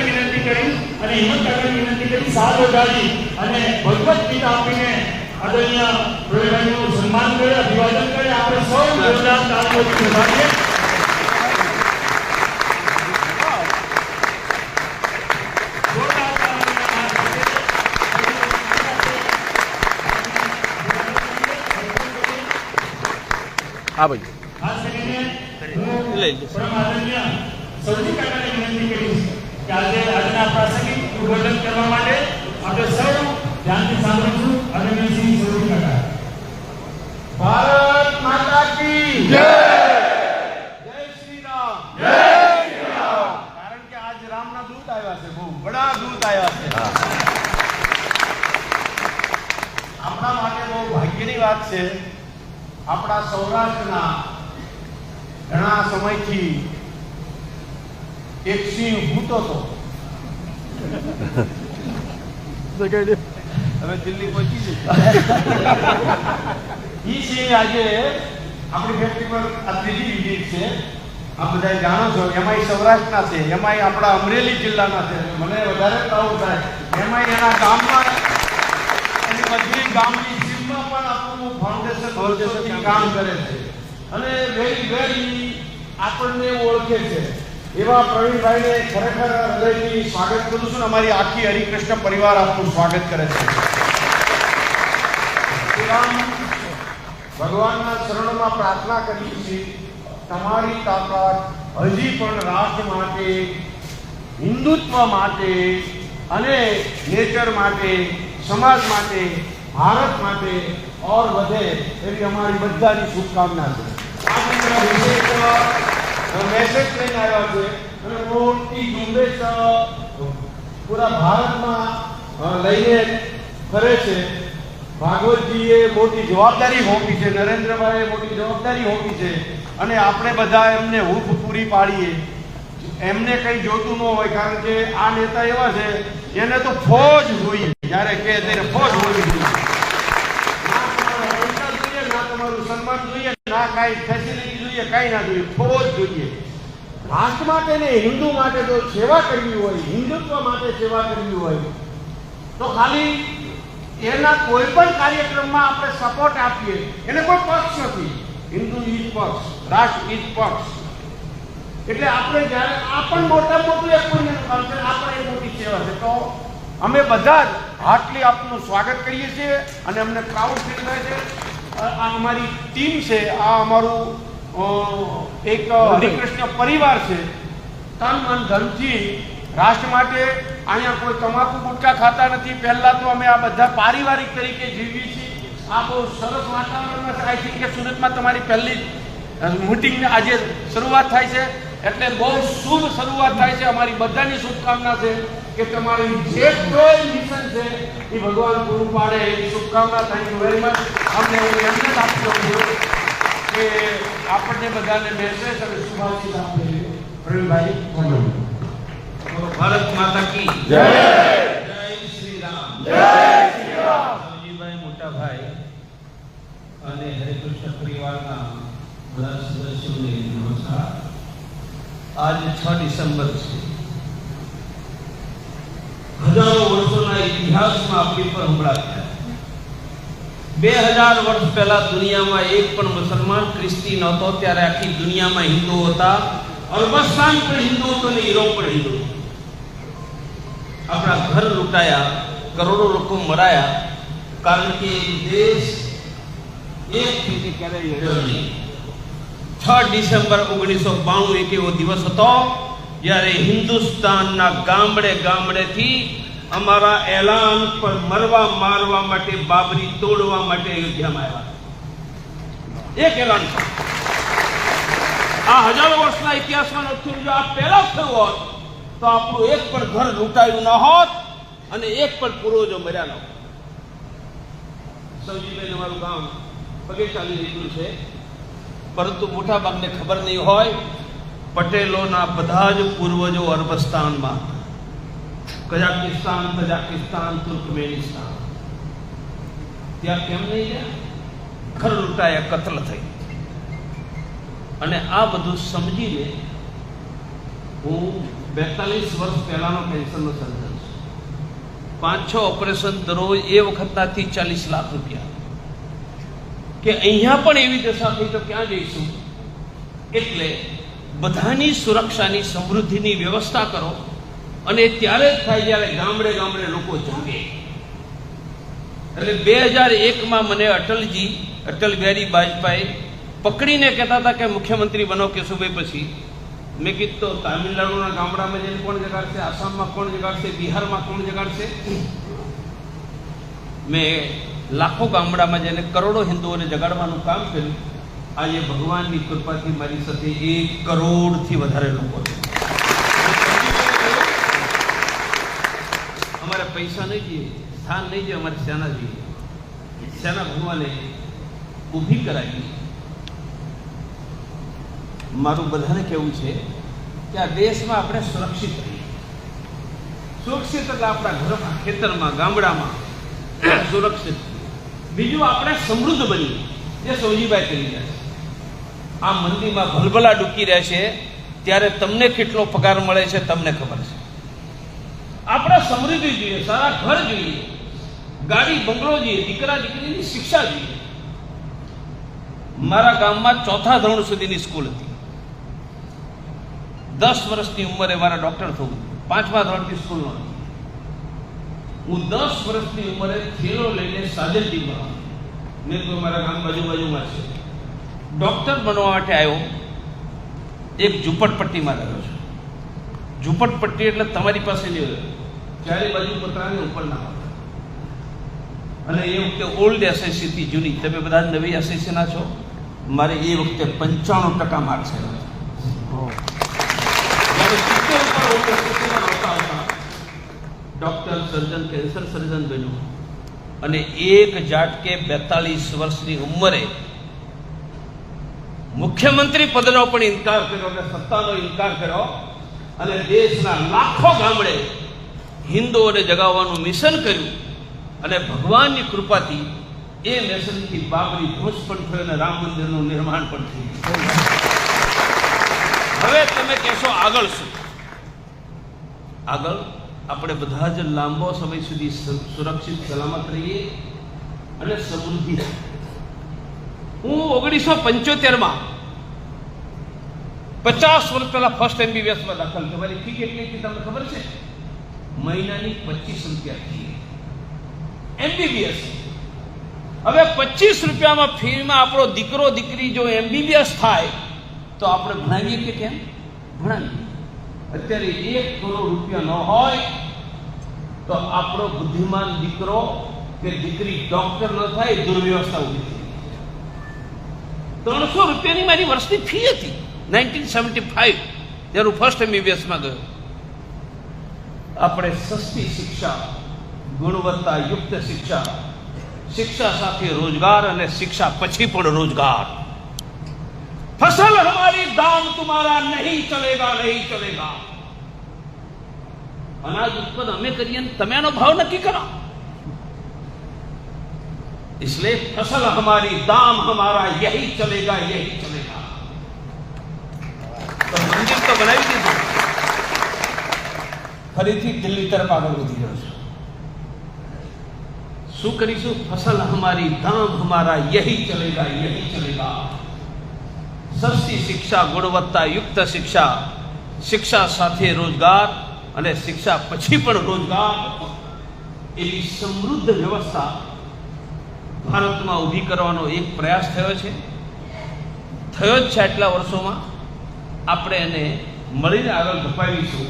વિનંતી કરી અને વિનંતી કરી સાત અને ભગવત ગીતા આપીને આદરણીય સન્માન કરે અભિવાદન કરે આપણે હા, ભાઈ. લઈ રામ જય. શ્રી રામ છે, બહુ બડા દૂત આવ્યા છે. આપણા માટે બહુ ભાગ્યની વાત છે. આપણા સૌરાષ્ટ્રના ઘણા સમયથી એક સિંહ ભૂતો હતો. હવે દિલ્હી પહોંચી જશે એ સિંહ આજે આપણી ફેક્ટરી પર આ ત્રીજી વિઝિટ છે. આ બધા જાણો છો એમાંય સૌરાષ્ટ્રના છે એમાંય આપણા અમરેલી જિલ્લાના છે. મને વધારે પ્રાઉડ થાય. એમાંય એના ગામમાં એની બધી ગામની સીમમાં પણ આપણું ફાઉન્ડેશન કામ કરે છે. અને વેરી વેરી આપણને ઓળખે છે. એવા પ્રવીણભાઈને ખરેખર હૃદયથી સ્વાગત કરું છું અમારી આખી હરિકૃષ્ણ પરિવાર આપનું સ્વાગત કરે છે. ભગવાનના ચરણોમાં પ્રાર્થના કરી છે તમારી તાકાત હજી પણ રાષ્ટ્ર માટે, હિન્દુત્વ માટે અને નેચર માટે, સમાજ માટે, ભારત માટે ઓર વધે એવી અમારી બધાની શુભકામના છે મેસેજ લઈને આવ્યા છે અને મોટી ઝુંબેશ પૂરા ભારતમાં લઈને ફરે છે ભાગવતજીએ મોટી જવાબદારી હોપી છે નરેન્દ્રભાઈએ મોટી જવાબદારી હોપી છે અને આપણે બધા એમને હૂફ પૂરી પાડીએ. એમને કંઈ જોતું ન હોય, કારણ કે આ નેતા એવા છે એને તો ફોજ જોઈએ જ્યારે કે ત્યારે ફોજ હોવી જોઈએ ના તમારા પૈસા જોઈએ ના તમારું જોઈએ, ના કાંઈ ફેસિલિટી જોઈએ, કાંઈ ના જોઈએ ફોજ જોઈએ. રાષ્ટ્ર માટે ને હિન્દુ માટે જો સેવા કરવી હોય, હિન્દુત્વ માટે સેવા કરવી હોય. તો ખાલી એના કોઈ પણ કાર્યક્રમમાં આપણે સપોર્ટ આપીએ. એને કોઈ પક્ષ નથી. હિન્દુ ઈજ પક્ષ, રાષ્ટ્ર ઈજ પક્ષ. એટલે આપણે જ્યારે આ પણ મોટા મોટું એક પુણ્યનું કામ છે, આ મોટી સેવા છે. તો અમે બધા જ હાર્ટલી આપનું સ્વાગત કરીએ છીએ અને અમને પ્રાઉડ ફીલ થાય છે. આ અમારી ટીમ છે, આ અમારું એક હરિકૃષ્ણ પરિવાર છે. તન મન ધનથી રાષ્ટ્ર માટે અહીંયા કોઈ તમાકુ ગુટકા ખાતા નથી. પહેલા તો અમે આ બધા પારિવારિક તરીકે જીવીએ છીએ. આ બહુ સરસ વાતાવરણમાં થાય છે કે સુરતમાં તમારી પહેલી મીટિંગ આજે શરૂઆત થાય છે. એટલે બહુ શુભ શરૂઆત થાય છે. અમારી બધાની શુભકામના છે. કે તમારી જે કોઈ મિશન છે એ ભગવાન પૂરું પાડે એવી શુભકામના થેન્ક યુ વેરી મચ અમને એમને જ આપી દઉં કે આપણને બધાને મેસેજ અને શુભાશીષ આપે. પ્રવીણભાઈ ધન્યવાદ ભારત માતા કી જય. જય શ્રી રામ. જય શ્રી રામ. સૌજીભાઈ મોટા ભાઈ અને હરિકૃષ્ણ પરિવારના બધા સદસ્યોને નમસ્કાર. આજ છ ડિસેમ્બર છે. હજારો વર્ષોના ઇતિહાસમાં આપણી પર હુમલા થયા બે હજાર વર્ષ પહેલા દુનિયામાં એક પણ મુસલમાન ખ્રિસ્તી નહોતો ત્યારે આખી દુનિયામાં હિન્દુઓ હતા અરબસ્તાન પણ હિન્દુ હતો અને યુરોપ પણ હિન્દુ હતો. આપણા ઘર લૂંટાયા કરોડો લોકો મરાયા કારણ કે દેશ એક રીતે ક્યારેય લડ્યો નહીં છ ડિસેમ્બર ઓગણીસો બાણું એક એવો દિવસ હતો જ્યારે હિન્દુસ્તાનના ગામડે ગામડેથી અમારા એલાન પર મરવા મારવા માટે, બાબરી તોડવા માટે અયોધ્યામાં આવ્યા. એક એલાન આ હજારો વર્ષના ઇતિહાસમાં નથી જો આ પહેલા થયું હોત, તો આપણું એક પણ ઘર લૂંટાયું ન હોત અને એક પણ પૂર્વજો મર્યા ન હોત. સૌજીભાઈ અમારું ગામ પગે ચાલી રહ્યું છે. પરંતુ મોટા ભાગને ખબર નહીં હોય પટેલોના બધા જ પૂર્વજો અરબસ્તાનમાં કઝાકિસ્તાન તજાકિસ્તાન તુર્કમેનિસ્તાન. ત્યાં કેમ નહીં ગયા? ઘર લૂંટાયા, કત્લ થઈ. અને આ બધું સમજીને હું બેતાલીસ વર્ષ પહેલાનો કેન્સરનો સર્જન છું. પાંચ છ ઓપરેશન દરરોજ એ વખતનાથી ચાલીસ લાખ રૂપિયા. કે અહીંયા પણ એવી દશા થઈ તો ક્યાં જઈશું? એટલે બધાની સુરક્ષાની, સમૃદ્ધિની વ્યવસ્થા કરો અને ત્યારે જ થાય જ્યારે ગામડે ગામડે લોકો જાગે એટલે બે હજાર એકમાં મને અટલજી, અટલ બિહારી વાજપેયી પકડીને કહેતા હતા કે મુખ્યમંત્રી બનો કેશુભાઈ પછી. મેં કીધું તામિલનાડુના ગામડામાં જઈને કોણ જગાડશે? આસામમાં કોણ જગાડશે? બિહારમાં કોણ જગાડશે? મેં લાખો ગામડામાં જઈને કરોડો હિન્દુઓને જગાડવાનું કામ કર્યું. આજે ભગવાનની કૃપાથી મારી સાથે એક કરોડથી વધારે લોકો છે. અમારે પૈસા નહીં જોઈએ, સ્થાન નહીં જોઈએ, અમારે સેના જોઈએ. સેના ભગવાને ઊભી કરાવી. મારું બધાને કહેવું છે કે આ દેશમાં આપણે સુરક્ષિત રહીએ. સુરક્ષિત એટલે આપણા ઘરમાં, ખેતરમાં, ગામડામાં સુરક્ષિત. બીજું આપણે સમૃદ્ધ બનીએ, જે સૌજીભાઈ કરી રહ્યા છે. આ મંદીમાં ભલભલા ડૂકી રહ્યા છે, ત્યારે તમને કેટલો પગાર મળે છે તમને ખબર છે. આપણે સમૃદ્ધિ જોઈએ, સારા ઘર જોઈએ, ગાડી, બંગલો જોઈએ, દીકરા, દીકરીની શિક્ષા જોઈએ. મારા ગામમાં ચોથા ધોરણ સુધીની સ્કૂલ હતી. દસ વર્ષની ઉંમરે મારા ડોક્ટર થવું પાંચમા ધોરણની સ્કૂલ નહોતી હું દસ વર્ષની ઉંમરે થેલો લઈને ભણવા મેં તો મારા ગામ બાજુ બાજુમાં છે. ડોક્ટર બનવા માટે આવ્યો, એક ઝૂંપડપટ્ટીમાં રહ્યો છું. ઝૂંપડપટ્ટી એટલે તમારી પાસે નહીં ચારે બાજુ પતરાની ઉપર ના અને એ વખતે ઓલ્ડ એસએસસી જૂની. તમે બધા નવી એસએસસી છો? મારે એ વખતે પંચાણું ટકા માર્ક્સ આવ્યા ડોક્ટર સર્જન, કેન્સર સર્જન બન્યું. અને એક ઝાટકે બેતાલીસ વર્ષની ઉંમરે મુખ્યમંત્રી પદનો પણ ઇનકાર કર્યો અને સત્તાનો ઇનકાર કર્યો. અને દેશના લાખો ગામડે હિન્દુઓને જગાવવાનું મિશન કર્યું. અને ભગવાનની કૃપાથી એ મિશનથી બાબરી ધ્વજ પણ થયો અને રામ મંદિરનું નિર્માણ પણ થયું. હવે તમે કહેશો આગળ શું? આગળ આપણે બધા જ લાંબો સમય સુધી સુરક્ષિત, સલામત રહીએ અને સમૃદ્ધિ હું ઓગણીસો પંચોતેરમાં પચાસ વર્ષ પહેલા ફર્સ્ટ એમબીબીએસમાં દાખલ તમારી ફી કેટલી હતી તમને ખબર છે? મહિનાની પચીસ રૂપિયા ફી. એમબીબીએસ હવે પચીસ રૂપિયામાં ફીમાં આપણો દીકરો દીકરી જો એમબીબીએસ થાય, તો આપણે ભણાવીએ કે કેમ? ભણાવીએ. અત્યારે એક કરોડ રૂપિયા ન હોય, તો આપણો બુદ્ધિમાન દીકરો કે દીકરી ડોક્ટર ન થાય, દુર્વ્યવસ્થા ઊભી ત્રણસો રૂપિયાની મારી વર્ષની ફી હતી નાઇન્ટીન સેવન્ટી ફાઈવ જ્યારે હું ફર્સ્ટ એમબીબીએસમાં ગયો આપણે સસ્તી શિક્ષા ગુણવત્તાયુક્ત શિક્ષા શિક્ષા સાથે રોજગાર અને શિક્ષા પછી પણ રોજગાર फसल हमारी दाम तुम्हारा नहीं चलेगा नहीं चलेगा અનાજ ઉત્પન્ન અમે કરીએ ને તમે આનો ભાવ નક્કી કરો इसलिए फसल हमारी दाम हमारा यही चलेगा यही चलेगा તો મંદિર તો બનાવી દીધું ફરીથી દિલ્હી તરફ આગળ વધી રહ્યો છે શું કરીશું ફસલ હમારી દામ હમારા યહી ચલેગા યહી ચલેગા સસ્તી શિક્ષા ગુણવત્તા યુક્ત શિક્ષા શિક્ષા સાથે રોજગાર અને શિક્ષા પછી પણ રોજગાર એવી સમૃદ્ધ વ્યવસ્થા ભારતમાં ઊભી કરવાનો એક પ્રયાસ થયો છે. થયો જ છે આટલા વર્ષોમાં. આપણે એને મળીને આગળ ધપાવીશું.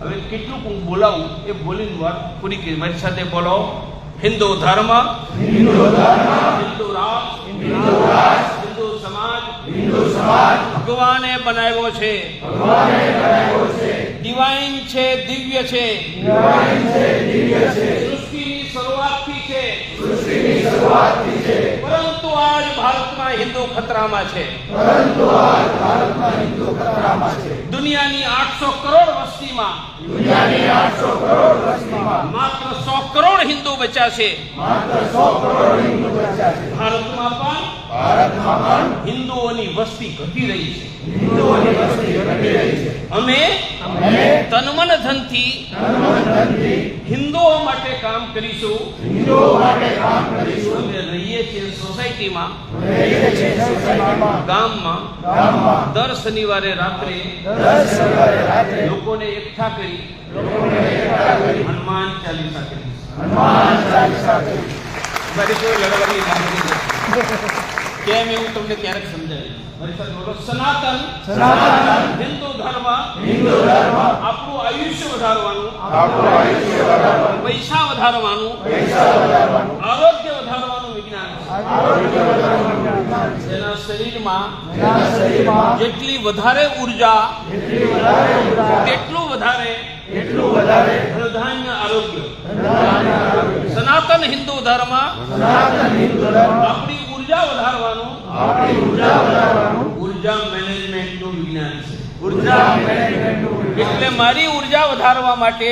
હવે કેટલું હું બોલાવું એ બોલીને વાત પૂરી કરી. મારી સાથે બોલો. હિન્દુ ધર્મ. હિન્દુ રાષ્ટ્ર હિન્દુ સમાજ. ભગવાને બનાવ્યો છે. ડિવાઇન છે દિવ્ય છે. સૃષ્ટિની શરૂઆતથી છે. પરંતુ આજ ભારતમાં હિન્દુ ખતરામાં છે. દુનિયાની આઠસો કરોડ વસ્તીમાં માત્ર સો કરોડ હિન્દુ બચ્યા છે. ભારતમાં પણ ભારતમાં પણ હિન્દુઓની વસ્તી ઘટી રહી છે. અમે ધનથી હિન્દુઓ માટે કામ કરીશું. અમે રહીએ છીએ સોસાયટીમાં. ગામમાં. દર શનિવારે રાત્રે લોકોને એકઠા કરી હનુમાન ચાલીસા કરી મારી કોઈ લડવાની માંગણી નથી. કેમ એવું તમને ક્યારેક સમજાય મારી સાથે બોલો સનાતન હિન્દુ ધર્મ આપણું આયુષ્ય વધારવાનું પૈસા વધારવાનું આરોગ્ય વધારવાનું વિજ્ઞાન છે જેના શરીરમાં જેટલી વધારે ઊર્જા તેટલું વધારે ધનધાન્ય આરોગ્ય સનાતન હિન્દુ ધર્મ આપણી ઊર્જા વધારવાનું ઊર્જા મેનેજમેન્ટનું વિજ્ઞાન છે. એટલે મારી ઊર્જા વધારવા માટે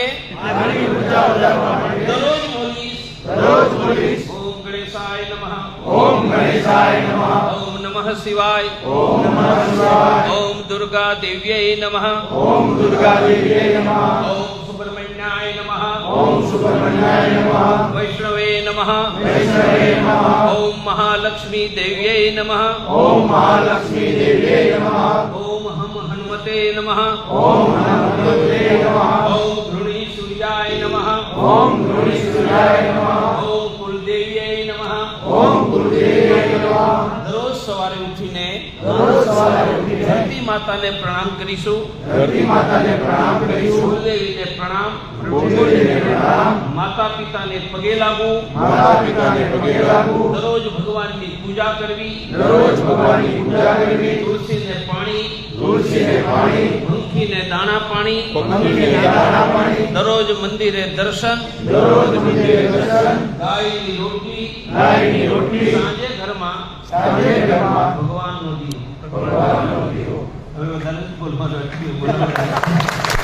દરરોજ બોલીશ. ઓમ ગણેશાય નમઃ. ઓમ ગણેશાય નમઃ. ઓમ નમઃ શિવાય. ઓમ નમઃ શિવાય. ઓમ દુર્ગા દેવ્યై નમઃ. ઓમ દુર્ગા દેવીએ નમઃ. ઓમ નમઃ ઓમ સુબ્રહ્મણ્યાય નમઃ વૈષ્ણવે નમઃ વૈષ્ણવે નમઃ ઓમ મહાલક્ષ્મી દેવ્યై નમઃ ઓમ મહાલક્ષ્મી દેવીએ નમઃ ઓમ હમ હનુમતે નમઃ ઓમ હનુમતે નમઃ ઓમ ધૃણી સૂર્યાય નમઃ ઓમ ધૃણી સૂર્યાય નમઃ ઓમ કુલદેવ્યై નમઃ ઓમ ગુરુદેવીએ નમઃ દરરોજ સવારે ઉઠીને દરરોજ સવારે ઉઠીને ધરતી માતાને પ્રણામ કરીશું ધરતી માતાને પ્રણામ કરીશું કુલદેવીને પ્રણામ ગુરુદેવીને પ્રણામ માતા પિતાને પગે લાગવું માતા પિતાને પગે લાગવું દરરોજ ભગવાનની પૂજા કરવી. દરરોજ ભગવાનની પૂજા કરવી. તુલસીને પાણી. તુલસીને પાણી. પંખીને દાણા પાણી. પંખીને દાણા પાણી. દરરોજ મંદિરે દર્શન. દરરોજ મંદિરે દર્શન. ગાયની રોટલી. ગાયની રોટલી. સાંજે ઘરમાં. સાંજે ઘરમાં. ભગવાનનો દીવો. ભગવાનનો દીવો. હવે વધારે બોલવાનું બોલવાનું.